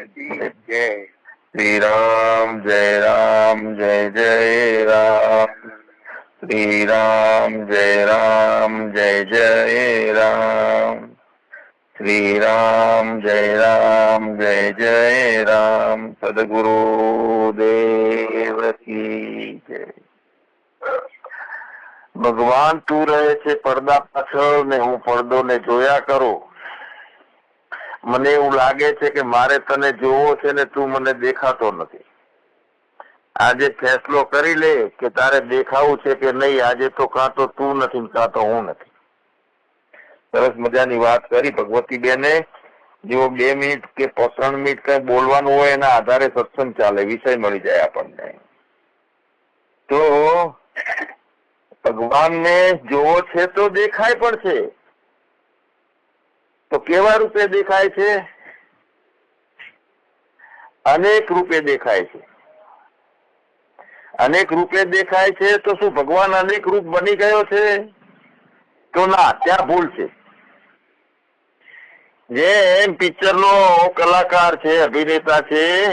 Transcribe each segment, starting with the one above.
જય શ્રી રામ જય રામ જય જય રામ શ્રી રામ જય રામ જય જય રામ શ્રી રામ જય રામ જય જય રામ સદગુરુ દેવ કી જય ભગવાન તું રહે છે પડદા પાછળ ને હું પડદો ને જોયા કરું મને એવું લાગે છે કે મારે તને જોવો છે ને તું મને દેખાતો નથી. આજે ફેસલો કરી લે કે તારે દેખાવું છે કે નહીં, આજે તો કાં તો તું નથી કાં તો હું નથી. સરસ મજાની વાત કરી ભગવતી બેને જેવો બે મિનિટ કે ત્રણ મિનિટ કઈ બોલવાનું હોય એના આધારે સત્સંગ ચાલે, વિષય મળી જાય આપણને. તો ભગવાનને જોવો છે તો દેખાય પણ છે. તો કેવા રૂપે દેખાય છે? અનેક રૂપે દેખાય છે. અનેક રૂપે દેખાય છે તો શું ભગવાન અનેક રૂપ બની ગયો છે? તો ના, ત્યાં ભૂલ છે. જેમ પિક્ચર નો કલાકાર છે, અભિનેતા છે,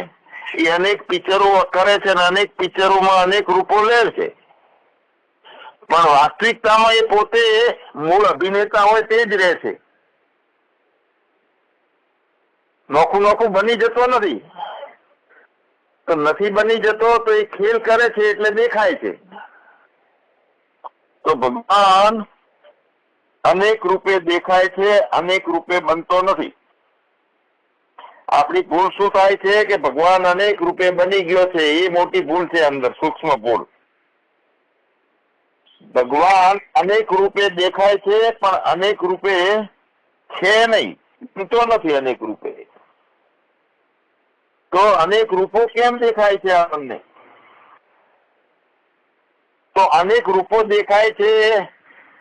એ અનેક પિક્ચરો કરે છે અને અનેક પિક્ચરોમાં અનેક રૂપો લે છે. પણ વાસ્તવિકતામાં એ પોતે મૂળ અભિનેતા હોય તે જ રહે છે. નોખું નોખું બની જતો નથી. તો નથી બની જતો તો એ ખેલ કરે છે એટલે દેખાય છે. તો ભગવાન અનેક રૂપે દેખાય છે, અનેક રૂપે બનતો નથી. આપણી ભૂલ શું થાય છે કે ભગવાન અનેક રૂપે બની ગયો છે, એ મોટી ભૂલ છે અંદર, સૂક્ષ્મ ભૂલ. ભગવાન અનેક રૂપે દેખાય છે, પણ અનેક રૂપે છે નહીં. તો નથી અનેક રૂપે. તો અનેક રૂપો કેમ દેખાય છે આપણને તો અનેક રૂપો દેખાય છે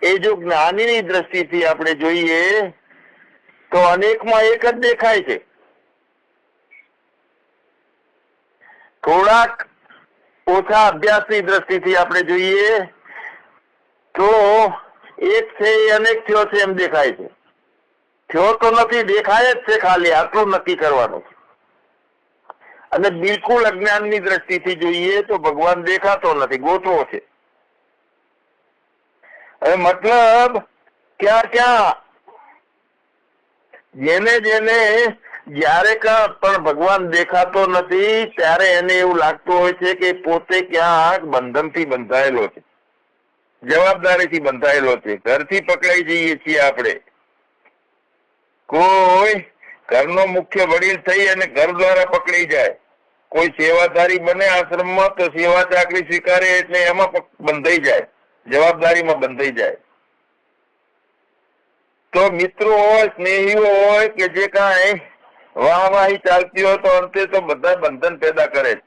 એ જો જ્ઞાનીની દ્રષ્ટિથી આપણે જોઈએ, તો અનેકમાં એક જ દેખાય છે. થોડાક ઓછા અભ્યાસની દ્રષ્ટિથી આપણે જોઈએ, તો એક છે એ અનેક થયો છે એમ દેખાય છે. થયો તો નથી, દેખાય જ છે ખાલી, આટલું નક્કી કરવાનું અને બિલકુલ અજ્ઞાનની દ્રષ્ટિથી જોઈએ તો ભગવાન દેખાતો નથી ગોતવો છે. મતલબ ક્યાં ક્યાં? જેને જેને જ્યારે પણ ભગવાન દેખાતો નથી, ત્યારે એને એવું લાગતું હોય છે કે પોતે ક્યાંક બંધનથી બંધાયેલો છે. જવાબદારીથી બંધાયેલો છે. ઘરથી પકડાઈ જઈએ છીએ આપણે. કોઈ ઘરનો મુખ્ય વડીલ થઈ અને ઘર દ્વારા પકડી જાય. કોઈ સેવાધારી બને આશ્રમમાં તો સેવા ચાકરી સ્વીકારે એટલે એમાં બંધાઈ જાય. જવાબદારીમાં બંધાઈ જાય. તો મિત્રો હોય, સ્નેહીઓ હોય કે જે કાંઈ વાહવાહી ચાલતી હોય તો અંતે તો બધા બંધન પેદા કરે છે.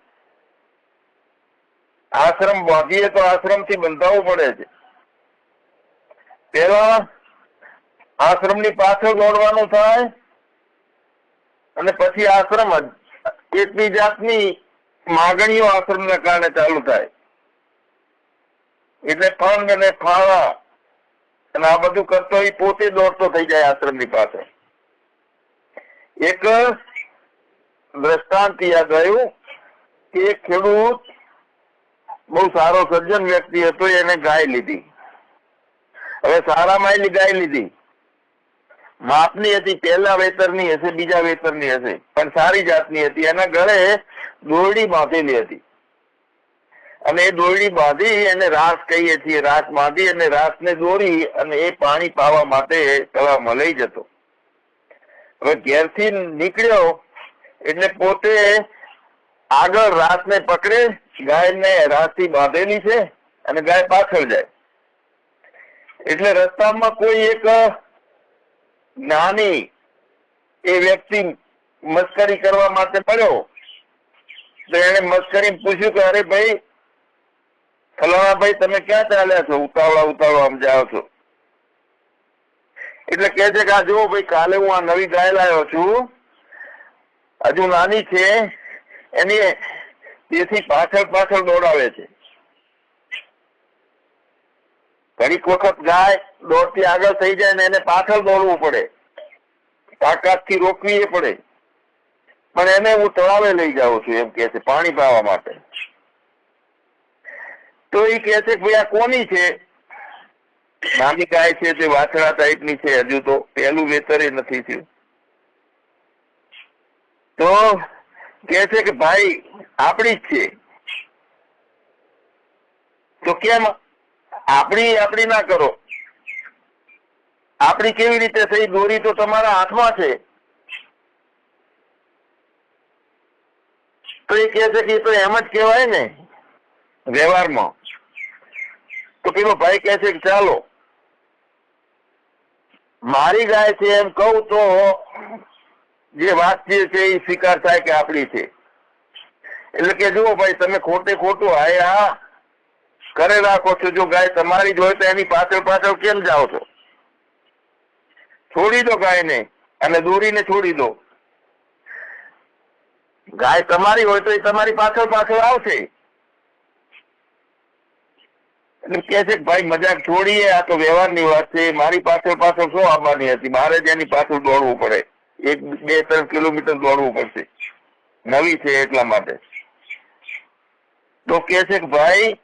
આશ્રમ બાંધીએ તો આશ્રમથી બંધાવવું પડે છે. પેલા આશ્રમની પાછળ દોડવાનું થાય અને પછી આશ્રમ જ એટલી જાતની માગણીઓ આશ્રમ ના કારણે ચાલુ થાય. એટલે ફંડ અને ફાળા અને આ બધું કરતો એ પોતે દોડતો થઈ જાય આશ્રમની પાસે એક દ્રષ્ટાંત યાદ આવ્યું કે ખેડૂત બહુ સારો સજ્જન વ્યક્તિ હતો, એને ગાય લીધી. હવે સારા માયલી ગાય લીધી. માપની હતી, પહેલા વેતરની હશે, બીજા વેતરની હશે. પણ સારી જાતની હતી. એના ગળે દોરડી બાંધેલી હતી. અને એ દોરડી બાંધી એને રાસ કહીએ છીએ. રાસ બાંધી અને રાસને દોરી અને એ પાણી પાવા માટે તળાવમાં લઈ જતો. હવે ઘેરથી નીકળ્યો એટલે પોતે આગળ રાસને પકડે, ગાયને રાસથી બાંધેલી છે અને ગાય પાછળ જાય. એટલે રસ્તામાં કોઈ એક જ્ઞાની એ વ્યક્તિ મસ્કરી કરવા માટે પડ્યો તો એને મસ્કરી પૂછ્યું કે, અરે ભાઈ ફલાણા ભાઈ તમે ક્યાં ચાલ્યા છો? ઉતાવળા ઉતાવળા આમ જાઓ છો. એટલે કે છે કે, આ જુઓ ભાઈ, કાલે હું આ નવી ગાય લાવ્યો છું. હજુ નાની છે. એની તેથી પાછળ પાછળ દોડાવે છે. ઘડીક વખત ગાય દોડતી આગળ થઈ જાય ને એને પાછળ દોડવું પડે. તાકાતથી રોકવી પડે. પણ એને હું તળાવે લઈ જાઉં છું એમ કે છે, પાણી પાવા માટે. તો એ કે છે ભાઈ આ કોની છે? નાની ગાય છે તે વાછડા ટાઈપની છે, હજુ તો પહેલું વેતરે નથી થયું. તો કે છે કે ભાઈ, આપણી જ છે. તો કેમ આપણી આપણી ના કરો. આપણી કેવી રીતે થઈ? દોરી તો તમારા હાથમાં છે. તો એ કહે છે કે તો એમ જ કહેવાય ને વ્યવહારમાં. તો પેલો ભાઈ કહે છે કે ચાલો, મારી ગાય છે એમ કહું તો જે વાતચીત છે એ સ્વીકાર થાય કે આપણી છે. એટલે કે જુઓ ભાઈ, તમે ખોટે ખોટું હાય હા કરે રાખો છો, જો ગાય તમારી જ હોય તો એની પાછળ પાછળ કેમ જાઓ છો? છોડી દો ગાયને અને દોરીને છોડી દો. ગાય તમારી હોય તો એ તમારી પાછળ પાછળ આવશે. એટલે કે છે ભાઈ, મજાક છોડીએ, આ તો વ્યવહારની વાત છે, મારી પાછળ પાછળ શું આવવાની હતી? મારે જ એની પાછળ દોડવું પડે. એક બે ત્રણ કિલોમીટર દોડવું પડશે. નવી છે એટલા માટે. તો કે છે કે ભાઈ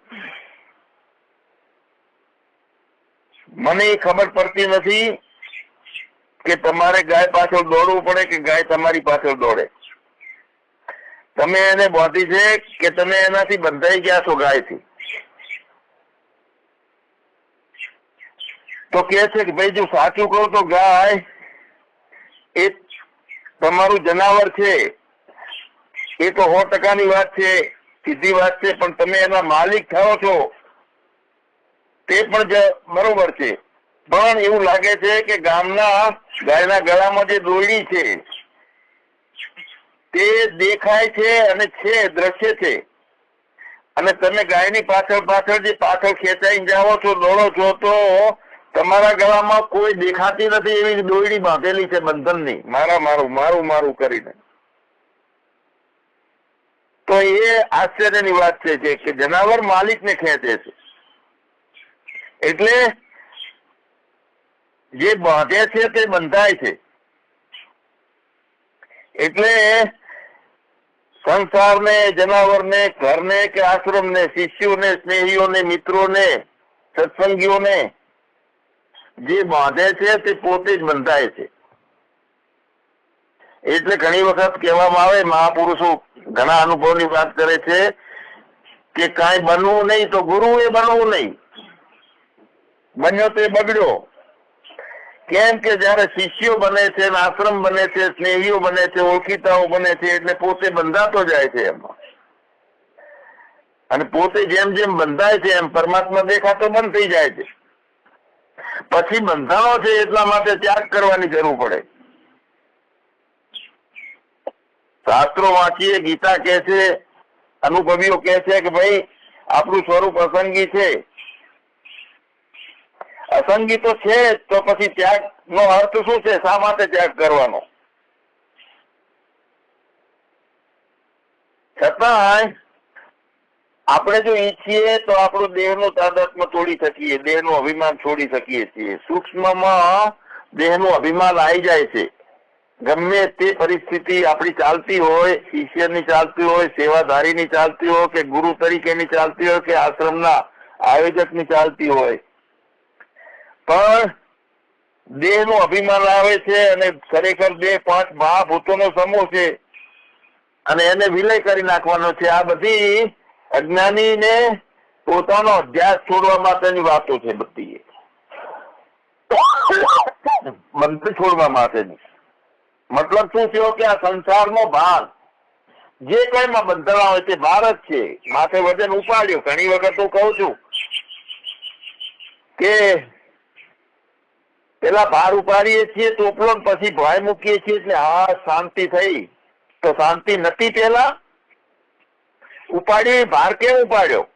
મને ખબર પડતી નથી કે તમારે ગાય પાછળ દોડવું પડે કે ગાય તમારી પાછળ દોડે. તમે એને બોધી છે કે તમે એનાથી બંધાઈ ગયા છો ગાયથી. તો કે છે કે ભાઈ જો સાચું કહું તો ગાય એ તમારું જનાવર છે. એ તો સો ટકાની વાત છે, સીધી વાત છે, પણ તમે એના માલિક થયો છો. તે પણ બરોબર છે. પણ એવું લાગે છે કે ગામના ગાયના ગળામાં જે દોરડી છે, તે દેખાય છે અને છે, દ્રશ્ય છે. અને તમે ગાયની પાછળ પાછળ જે પાછળ ખેંચાઈ જાઓ છો, દોડો છો, તો તમારા ગળામાં કોઈ દેખાતી નથી એવી દોરડી બાંધેલી છે બંધનની. મારા, મારું મારું મારું કરીને. તો એ આશ્ચર્યની વાત છે કે- કે જનાવર માલિકને ખેંચે છે. એટલે જે બાંધે છે તે બંધાય છે. એટલે સંસારને, જનાવરને, ઘરને કે આશ્રમને, શિષ્યોને, સ્નેહીઓને, મિત્રોને, સત્સંગીઓને જે બાંધે છે તે પોતે જ બંધાય છે. એટલે ઘણી વખત કહેવામાં આવે, મહાપુરુષો ઘણા અનુભવની વાત કરે છે કે કાંઈ બનવું નહીં તો ગુરુ એ બનવું નહીં. બન્યો તે બગડ્યો. કેમ કે જયારે શિષ્યો બને છે આશ્રમ બને છે, સ્નેહીઓ બને છે, ઓળખીતાઓ બને છે, એટલે પોતે બંધાતો જાય છે એમાં. અને પોતે જેમ જેમ બંધાય છે એમ પરમાત્મા દેખાતો બંધ થઈ જાય છે. પછી બંધાણો છે એટલા માટે ત્યાગ કરવાની જરૂર પડે. શાસ્ત્રો વાંચીએ, ગીતા કે છે, અનુભવીઓ કે છે કે ભાઈ, આપણું સ્વરૂપ અસંગી છે. અસંગી તો છે તો પછી ત્યાગ નો અર્થ શું છે? શા માટે ત્યાગ કરવાનો? છતાંય આપણે જો ઈચ્છીએ તો આપણું દેહનું તાદાત્મ તોડી શકીએ, દેહનું અભિમાન છોડી શકીએ છીએ. સૂક્ષ્મમાં દેહનું અભિમાન આવી જાય છે. ગમે તે પરિસ્થિતિ આપણી ચાલતી હોય શિષ્યની ચાલતી હોય, સેવાધારીની ચાલતી હોય કે ગુરુ તરીકેની ચાલતી હોય કે આશ્રમના આયોજકની ચાલતી હોય પણ દેહનું અભિમાન આવે છે અને ખરેખર દેહ પાંચ મહાભૂતોનો સમૂહ છે અને એને વિલય કરી નાખવાનો છે. આ બધી અજ્ઞાનીને પોતાનો અભ્યાસ છોડવા માટેની વાતો છે બધી. મંત્ર છોડવા માટેની. મતલબ શું થયો કે આ સંસારનો ભાર જે કઈ માં બંધાણા હોય તે ભાર જ છે. માથે વજન ઉપાડ્યું. ઘણી વખત હું કહું છું કે પેલા ભાર ઉપાડીએ છીએ, ટોપલો પછી ભાઈ મૂકીએ છીએ એટલે હા, શાંતિ થઈ. તો શાંતિ નથી પેલા? ઉપાડી ભાર કેમ ઉપાડ્યો?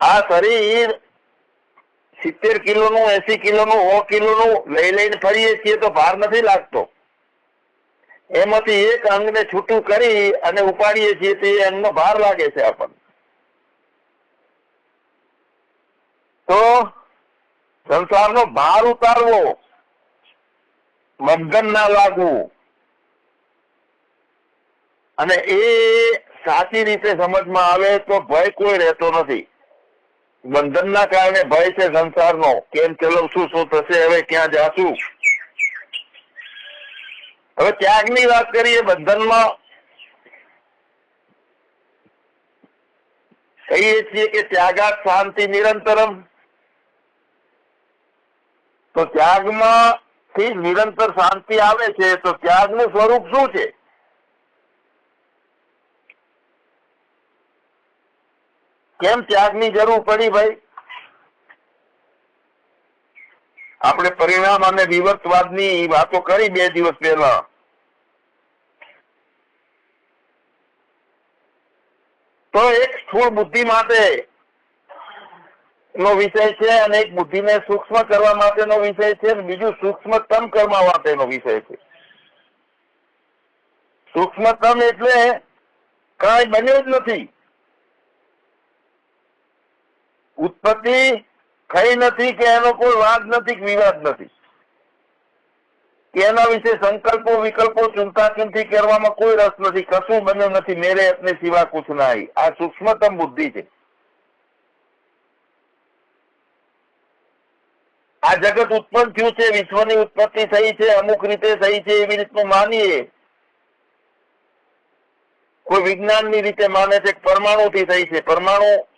આ શરીર સિત્તેર કિલો નું એસી કિલો નું સો કિલો નું લઈ લઈને ફરીએ છીએ તો ભાર નથી લાગતો. એમાંથી એક અંગને છૂટું કરી અને ઉપાડીએ છીએ તે અંગનો ભાર લાગે છે આપણને. તો સંસારનો ભાર ઉતારવો મગન ના લાગવું. અને એ સાચી રીતે સમજમાં આવે તો ભય કોઈ રહેતો નથી. બંધનના કારણે ભય છે સંસારનો. કેમ ચલાવશું શું થશે, હવે ક્યાં જાશું? હવે ત્યાગની વાત કરીએ, બંધનમાં કહીએ છીએ કે ત્યાગાત શાંતિ નિરંતરમ. તો ત્યાગમાં થી નિરંતર શાંતિ આવે છે, તો ત્યાગનું સ્વરૂપ શું છે? કેમ ત્યાગની જરૂર પડી ભાઈ? આપણે પરિણામ અને વિવર્તવાદની વાતો કરી બે દિવસ પહેલા. તો એક સ્થૂળ બુદ્ધિ માટે નો વિષય છે અને એક બુદ્ધિને સૂક્ષ્મ કરવા માટેનો વિષય છે અને બીજું સૂક્ષ્મતમ કરવા માટેનો વિષય છે. સૂક્ષ્મતમ એટલે કઈ બન્યું જ નથી. ઉત્પત્તિ થઈ નથી કે એનો કોઈ વાદ નથી વિવાદ નથી. કે એના વિશે સંકલ્પો, વિકલ્પો ચિંતા ચિંતી કરવામાં કોઈ રસ નથી, કશું બન્યું નથી, મેરે અપને સિવા કુછ નહીં. આ સૂક્ષ્મતમ બુદ્ધિ છે. આ જગત ઉત્પન્ન થયું છે, વિશ્વની ઉત્પત્તિ થઈ છે, અમુક રીતે થઈ છે એવી રીતનું માનીએ. કોઈ વિજ્ઞાનની રીતે માને છે પરમાણુ થી થઈ છે. પરમાણુ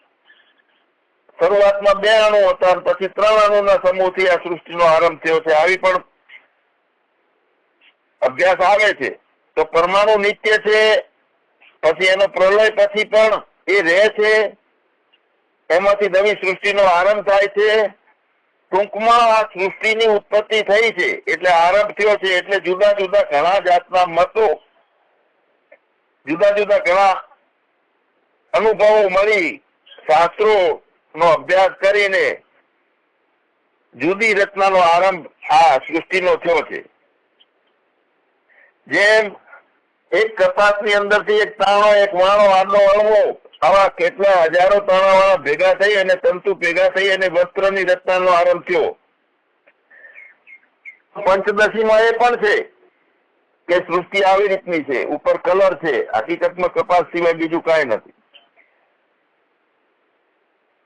શરૂઆતમાં બે અણુ હતા પછી ત્રણ અણુના સમૂહથી આ સૃષ્ટિનો આરંભ થયો છે. આવી પણ અભ્યાસ આવે છે. તો પરમાણુ નિત્ય છે, પછી એનો પ્રલય પછી પણ એ રહે છે. એમાંથી નવી સૃષ્ટિનો આરંભ થાય છે. ટૂંકમાં આ સૃષ્ટિની ઉત્પત્તિ થઈ છે. એટલે આરંભ થયો છે. એટલે જુદા જુદા ઘણા જાતના મતો, જુદા જુદા ઘણા અનુભવો મળી. શાસ્ત્રો નો અભ્યાસ કરીને જુદી રચનાનો આરંભ આ સૃષ્ટિનો થયો છે. જેમ એક કપાસની અંદરથી એક તાણો, એક વાણો, આડો અળવો આવા કેટલા હજારો તાણાવાળા ભેગા થઈ અને તંતુ ભેગા થઈ અને વસ્ત્રની રચનાનો આરંભ થયો. પંચદશીમાં એ પણ છે કે સૃષ્ટિ આવી રીતની છે, ઉપર કલર છે, હકીકતમાં કપાસ સિવાય બીજું કાંઈ નથી.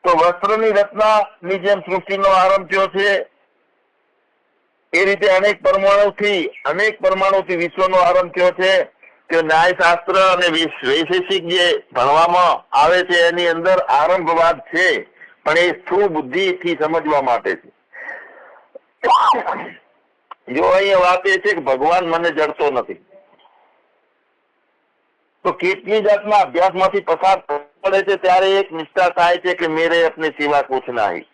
તો વસ્ત્રની રચનાની જેમ સૃષ્ટિનો આરંભ થયો છે, એ રીતે અનેક પરમાણુથી અનેક પરમાણુથી વિશ્વનો આરંભ થયો છે. કે ન્યાયશાસ્ત્ર અને વિશ- વૈશેષિક જે ભણવામાં આવે છે, એની અંદર આરંભવાદ છે, પણ એ સ્થૂળ બુદ્ધિથી સમજવા માટે છે. જો અહીંયા વાત એ છે કે ભગવાન મને જડતો નથી, તો કેટલી જાતના અભ્યાસમાંથી પસાર પડે છે, ત્યારે એક નિષ્ઠા થાય છે કે મેરે અપને સિવા કુછ નહીં.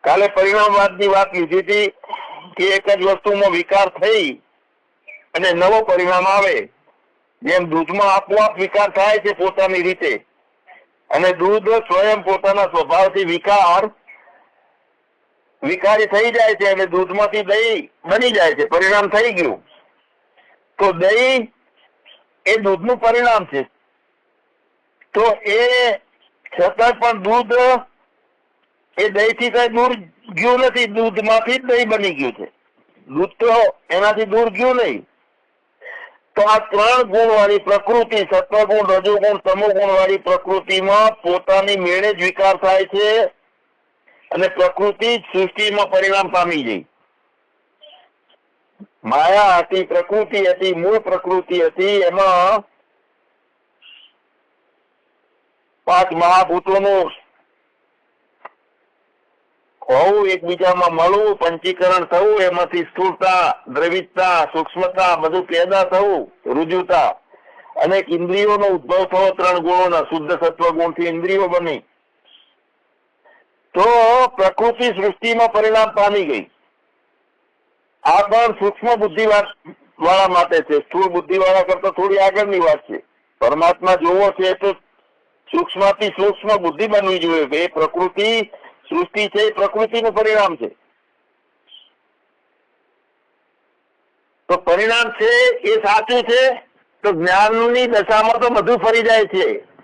કાલે પરિણામવાદની વાત લીધી હતી કે એક જ વસ્તુમાં વિકાર થઈ અને નવો પરિણામ આવે, જેમ દૂધમાં આપોઆપ વિકાર થાય છે પોતાની રીતે. અને દૂધ સ્વયં પોતાના સ્વભાવથી વિકાર, વિકારી થઈ જાય છે અને દૂધમાંથી દહીં બની જાય છે, પરિણામ થઈ ગયું. તો દહીં એ દૂધનું પરિણામ છે. તો એ છતાં પણ દૂધ એ દહીંથી કઈ દૂર ગયું નથી, દૂધમાંથી જ દહીં બની ગયું છે. દૂધ તો એનાથી દૂર ગયું નહીં. તો આ ત્રણ ગુણ વાળી પ્રકૃતિ, સત્વગુણ, રજોગુણ તમોગુણ વાળી પ્રકૃતિમાં પોતાની મેળે જ વિકાર થાય છે અને પ્રકૃતિ સૃષ્ટિમાં પરિણામ પામી ગઈ. માયા હતી, પ્રકૃતિ હતી, મૂળ પ્રકૃતિ હતી, એમાં પાંચ મહાભૂતોનું હોવું એકબીજામાં મળવું, પંચીકરણ થવું, એમાંથી સ્થૂળતા, દ્રવિતતા, સૂક્ષ્મતા બધું પેદા થવું, રુજુતા. અનેક ઇન્દ્રિયોનો ઉદ્ભવ થવો ત્રણ ગુણોના, શુદ્ધ સત્વ ગુણથી ઇન્દ્રિયો બની. તો પ્રકૃતિ સૃષ્ટિમાં પરિણામ પામી ગઈ. આ પણ સૂક્ષ્મ બુદ્ધિ વાળા માટે છે. સ્થૂળ બુદ્ધિ વાળા કરતા થોડી આગળની વાત છે. પરમાત્મા જોવો છે તો સૂક્ષ્મથી સૂક્ષ્મ બુદ્ધિ બનવી જોઈએ. એ પ્રકૃતિ સૃષ્ટિ છે, એ પ્રકૃતિનું પરિણામ છે. તો પરિણામ છે, એ સાચું છે, તો જ્ઞાનની દશામાં તો બધું ફરી જાય છે.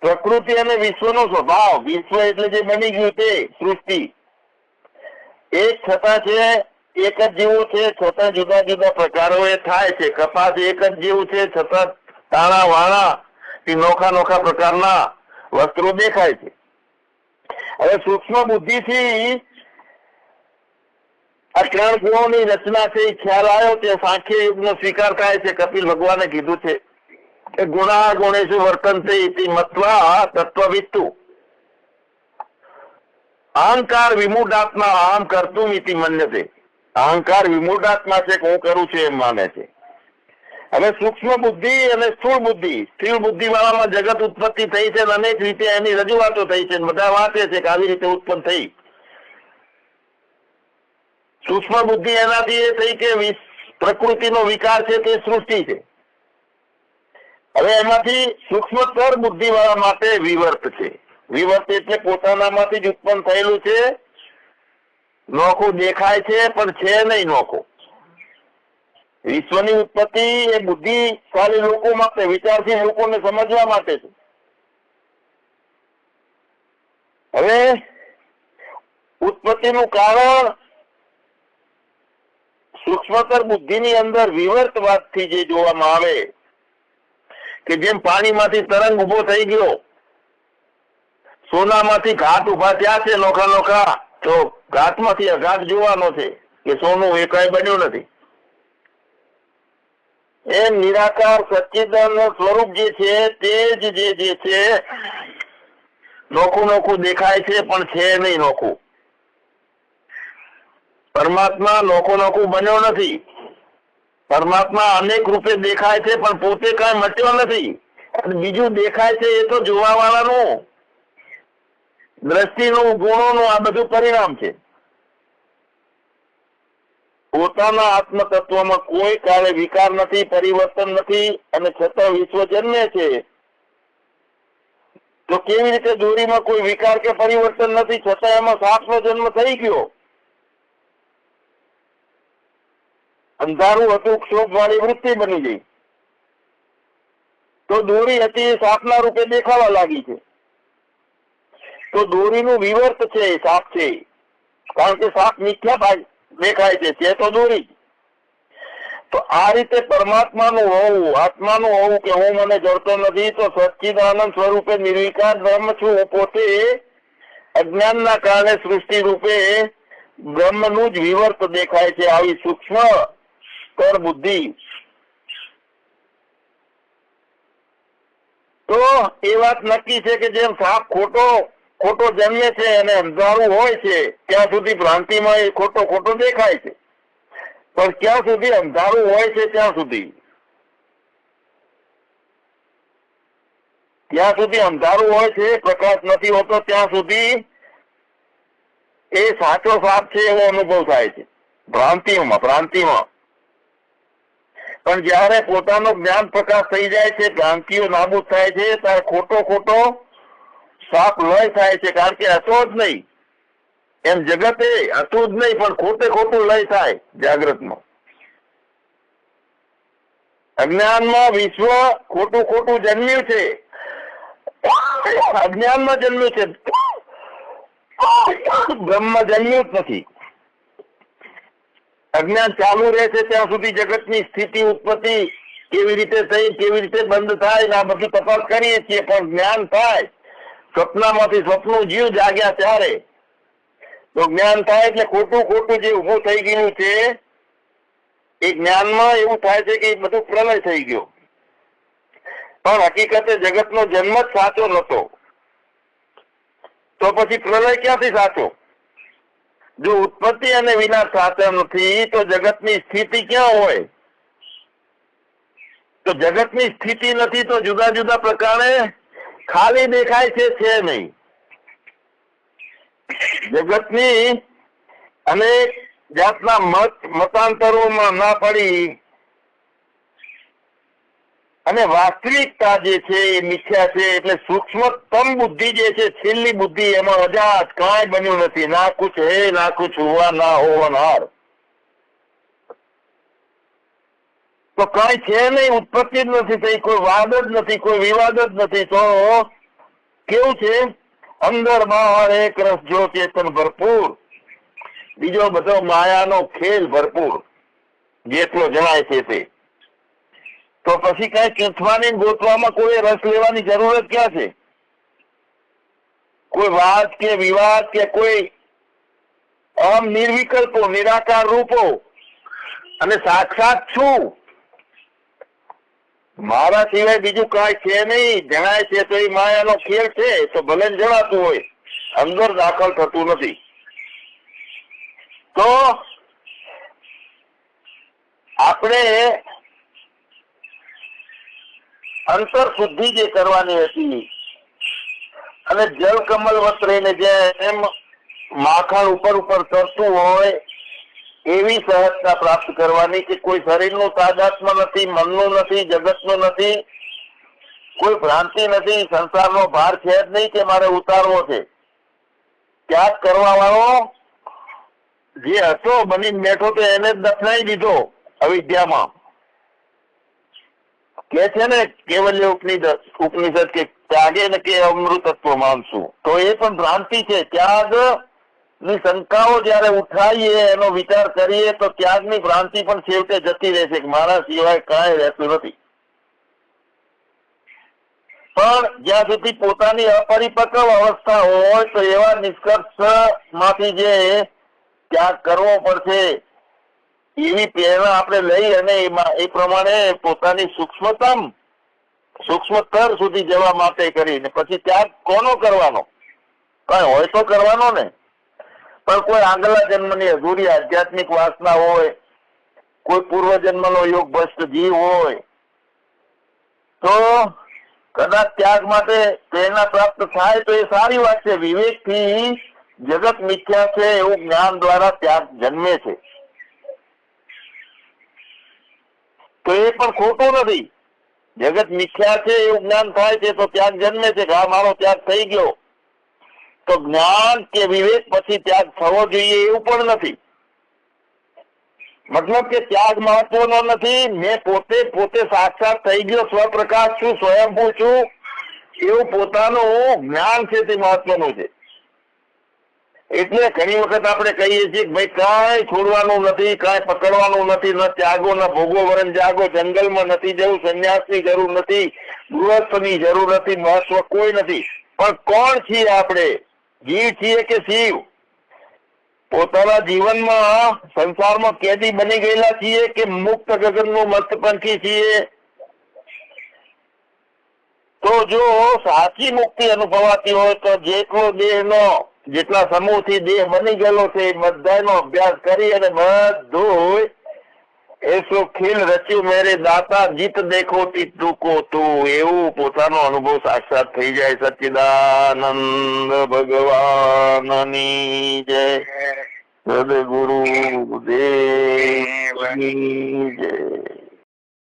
પ્રકૃતિ અને વિશ્વનો સ્વભાવ, વિશ્વ એટલે જે બની ગયું તે સૃષ્ટિ. એક છતાં છે, એક જ જેવું છે, છતાં જુદા જુદા પ્રકારો એ થાય છે. કપાસ એક જ જેવું છે, છતાં તાણા વાણા નોખા નોખા પ્રકારના વસ્ત્રો દેખાય છે. હવે સૂક્ષ્મ બુદ્ધિથી આ ત્રણ ગુણોની રચના છે એ ખ્યાલ આવ્યો તે સાંખ્ય યુગનો સ્વીકાર થાય છે. કપિલ ભગવાને કીધું છે કે ગુણા ગુણેશુ વર્તનતે મત્વા તત્વવિત્તુ. અહંકાર વિમૂઢાત્મા આમ કરતું ઇતિ મન્યતે. અહંકાર વિમૂઢાત્મા છે કે હું કરું છું એમ માને છે. હવે સૂક્ષ્મ બુદ્ધિ અને સ્થૂળ બુદ્ધિ. સ્થૂળ બુદ્ધિ વાળામાં જગત ઉત્પત્તિ થઈ છે અનેક રીતે એની રજૂઆતો થઈ છે. બધા વાંચે છે કે આવી રીતે ઉત્પન્ન થઈ. સૂક્ષ્મ બુદ્ધિ એનાથી એ થઈ કે પ્રકૃતિનો વિકાર છે તે સૃષ્ટિ છે. હવે એમાંથી સૂક્ષ્મતર બુદ્ધિ વાળા માટે વિવર્ત છે. વિવર્ત એટલે પોતાનામાંથી જ ઉત્પન્ન થયેલું છે. નોખું દેખાય છે, પણ છે નહીં નોખું. વિશ્વની ઉત્પત્તિ એ બુદ્ધિશાળી લોકો માટે, વિચારશીલ લોકોને સમજવા માટે છે. હવે ઉત્પત્તિનું કારણ સૂક્ષ્મતર બુદ્ધિની અંદર વિવર્તવાદથી જે જોવામાં આવે, કે જેમ પાણીમાંથી તરંગ ઊભો થઈ ગયો, સોનામાંથી ઘાટ ઊભા થયા છે, નોખા નોખા, તો ઘાટમાંથી અઘાટ જોવાનો છે, કે સોનું એ કઈ બન્યું નથી. એ નિરાકાર સચ્ચિદાનંદ સ્વરૂપ જે છે તે જ જે જે છે, નોખું નોખું દેખાય છે પણ છે નહીં નોખું. પરમાત્મા નોખું નોખું બન્યો નથી. પરમાત્મા અનેક રૂપે દેખાય છે પણ પોતે કઈ મટ્યો નથી. બીજું દેખાય છે એ તો જોવા વાળાનું દ્રષ્ટિનું, ગુણોનું આ બધું પરિણામ છે. પોતાના આત્મ તત્વમાં કોઈ કાળે વિકાર નથી, પરિવર્તન નથી, અને છતાં વિશ્વ જન્મે છે. તો કેવી રીતે દોરીમાં કોઈ વિકાર કે પરિવર્તન નથી, છતાં એમાં સાપનો જન્મ થઈ ગયો? અંધારું હતું ક્ષોભ વાળી વૃત્તિ બની ગઈ. તો દોરી હતી સાપના રૂપે દેખાવા લાગી છે. તો દોરીનું વિવર્ત છે સાપ છે કારણ કે સાપ મિથ્યા ભાઈ દેખાય છે, તે તો દોરી. તો આ રીતે પરમાત્માનું હોવું, આત્માનું હોવું કે હું મને જડતો નથી, તો સચ્ચિદાનંદ સ્વરૂપે નિર્વિકાર બ્રહ્મ છું. હું પોતે અજ્ઞાનના કારણે સૃષ્ટિ રૂપે બ્રહ્મનું જ વિવર્ત દેખાય છે. આવી સૂક્ષ્મ સ્તર બુદ્ધિ. તો એ વાત નક્કી છે કે જેમ સાપ ખોટો ખોટો જન્મે છે અને અંધારું હોય છે, ત્યાં સુધી ભ્રાંતિમાં એ ખોટો ખોટો દેખાય છે. પણ ક્યાં સુધી અંધારું હોય છે, ત્યાં સુધી. ત્યાં સુધી અંધારું હોય છે, પ્રકાશ નથી હોતો, ત્યાં સુધી એ સાચો સાપ છે એવો અનુભવ થાય છે. ભ્રાંતિમાં ભ્રાંતિમાં. પણ જયારે પોતાનો જ્ઞાન પ્રકાશ થઈ જાય છે, ભ્રાંતિઓ નાબૂદ થાય છે, ત્યારે ખોટો ખોટો સાપ લય થાય છે કારણ કે હતો જ નહીં. એમ જગતે હતું જ નહીં, પણ ખોટે ખોટું લય થાય જાગ્રતમાં. અજ્ઞાનમાં વિશ્વ ખોટું ખોટું જન્મ્યું છે. અજ્ઞાનમાં જન્મ્યું છે. બ્રહ્મ જન્મ્યું જ નથી. અજ્ઞાન ચાલુ રહે છે ત્યાં સુધી જગતની સ્થિતિ, ઉત્પત્તિ કેવી રીતે થઈ, કેવી રીતે બંધ થાય, ને આ બધી તપાસ કરીએ છીએ, પણ જ્ઞાન થાય. સ્વપ્નમાંથી સ્વપ્નું જીવ જાગ્યા ત્યારે તો જ્ઞાન થાય એટલે ખોટું ખોટું જે ઉભું થઈ ગયું છે, એ જ્ઞાનમાં એવું થાય છે કે બધું પ્રલય થઈ ગયો. પણ હકીકતે જગતનો જન્મ જ સાચો નતો તો પછી પ્રલય ક્યાંથી સાચો? જો ઉત્પત્તિ અને વિનાશ સાચા નથી, તો જગતની સ્થિતિ ક્યાં હોય? તો જગતની સ્થિતિ નથી તો જુદા જુદા પ્રકારે ખાલી દેખાય છે છે નહીં. જગતની અનેક જાતના મત, મતાંતરોમાં ના પડી અને વાસ્તવિકતા જે છે એ મિથ્યા છે, એટલે સૂક્ષ્મતમ બુદ્ધિ જે છે, છેલ્લી બુદ્ધિ એમાં અજાત કાંઈ બન્યું નથી. ના કુછ હે, ના કુછ હોવા, ના હોવનહાર તો કઈ છે નહીં ઉત્પત્તિ જ નથી થઈ, કોઈ વાદ જ નથી, કોઈ વિવાદ જ નથી. તો કેવું છે? અંદર બહાર એક રસ જો ચેતન ભરપૂર. બીજો બધો માયાનો ખેલ ભરપૂર. જેટલો જણાય છે તે. તો પછી કઈ ચૂંટવાની ગોતવામાં કોઈ રસ લેવાની જરૂરત ક્યાં છે? કોઈ વાદ કે વિવાદ કે કોઈ અમ નિર્વિકલ્પો નિરાકાર રૂપો. અને સાક્ષાત છું. મારા સિવાય બીજું કાંઈ છે નહીં. જણાય છે તો એ માયાનો ખેલ છે. તો ભલે જણાતું હોય. અંદર દાખલ થતું નથી. તો આપણે અંતર શુદ્ધિ જે કરવાની હતી અને જલ કમલ વસ્ત્રને જે એમ માખણ ઉપર ઉપર તરતું હોય એવી સહજતા પ્રાપ્ત કરવાની કે કોઈ શરીરનું તાદાત્મ નથી, મનનું નથી, જગતનું નથી, કોઈ ભ્રાંતિ નથી, સંસારનો ભાર છે જ નહીં કે મારે ઉતારવો છે. ત્યાગ કરવા વાળો જે હતો, બની બેઠો તો એને દફનાઈ દીધો અવિદ્યામાં. કે છે ને, કેવલ્ય ઉપનિષદ ઉપનિષદ કે ત્યાગે ને કે અમૃતત્વ માનશું. તો એ પણ ભ્રાંતિ છે. ત્યાગ ની શંકાઓ જયારે ઉઠાવીએ એનો વિચાર કરીએ તો ત્યાગની ભ્રાંતિ પણ છેવટે જતી રહેશે મારા સિવાય કાંઈ રહેતું નથી. પણ જ્યાં સુધી પોતાની અપરિપક્વ અવસ્થા હોય તો એવા નિષ્કર્ષમાંથી જે ત્યાગ કરવો પડશે, એવી પ્રેરણા આપણે લઈ અને એમાં એ પ્રમાણે પોતાની સૂક્ષ્મતમ, સૂક્ષ્મતર સુધી જવા માટે કરીને. પછી ત્યાગ કોનો કરવાનો? કઈ હોય તો કરવાનો ને. પણ કોઈ આગલા જન્મની અધૂરી આધ્યાત્મિક વાસના હોય, કોઈ પૂર્વ જન્મનો યોગ ભ્રષ્ટ જીવ હોય, તો કદાચ ત્યાગ માટે પ્રેરણા પ્રાપ્ત થાય તો એ સારી વાત છે. વિવેકથી જગત મિથ્યા છે એવું જ્ઞાન દ્વારા ત્યાગ જન્મે છે. તો એ પણ ખોટું નથી. જગત મિથ્યા છે એવું જ્ઞાન થાય છે તો ત્યાગ જન્મે છે કે આ મારો ત્યાગ થઈ ગયો. તો જ્ઞાન કે વિવેક પછી ત્યાગ થવો જોઈએ એવું પણ નથી. મતલબ કે ત્યાગ મહત્વનો નથી. મેં પોતે પોતે સાક્ષાત થઈ ગયો સ્વપ્રકાશ છું, સ્વયંભૂ છું. એવું પોતાનું જ્ઞાન છે તે મહત્વનું છે. એટલે ઘણી વખત આપણે કહીએ છીએ કે ભાઈ કાંઈ છોડવાનું નથી, કાંઈ પકડવાનું નથી, ન ત્યાગો, ન ભોગો વરણ જાગો, જંગલમાં નથી જવું, સંન્યાસની જરૂર નથી ગૃહસ્થની જરૂર નથી, મહત્વ કોઈ નથી. પણ કોણ છીએ આપણે? જીવ છીએ કે શિવ? પોતાના જીવનમાં, સંસારમાં કેદી બની ગયેલા છીએ કે મુક્ત ગગનનું મસ્તપંખી છીએ? તો જો સાચી મુક્તિ અનુભવાતી હોય તો જેટલો દેહનો, જેટલા સમૂહથી દેહ બની ગયેલો છે, એ બધાનો અભ્યાસ કરી અને બધું એસો ખીલ રચ્યું મેરે દાતા જીત દેખો તી ટૂંકો તું. એવું પોતાનો અનુભવ સાક્ષાત થઈ જાય. સચ્ચિદાનંદ ભગવાનની જય. સદગુરુ દેવની જય.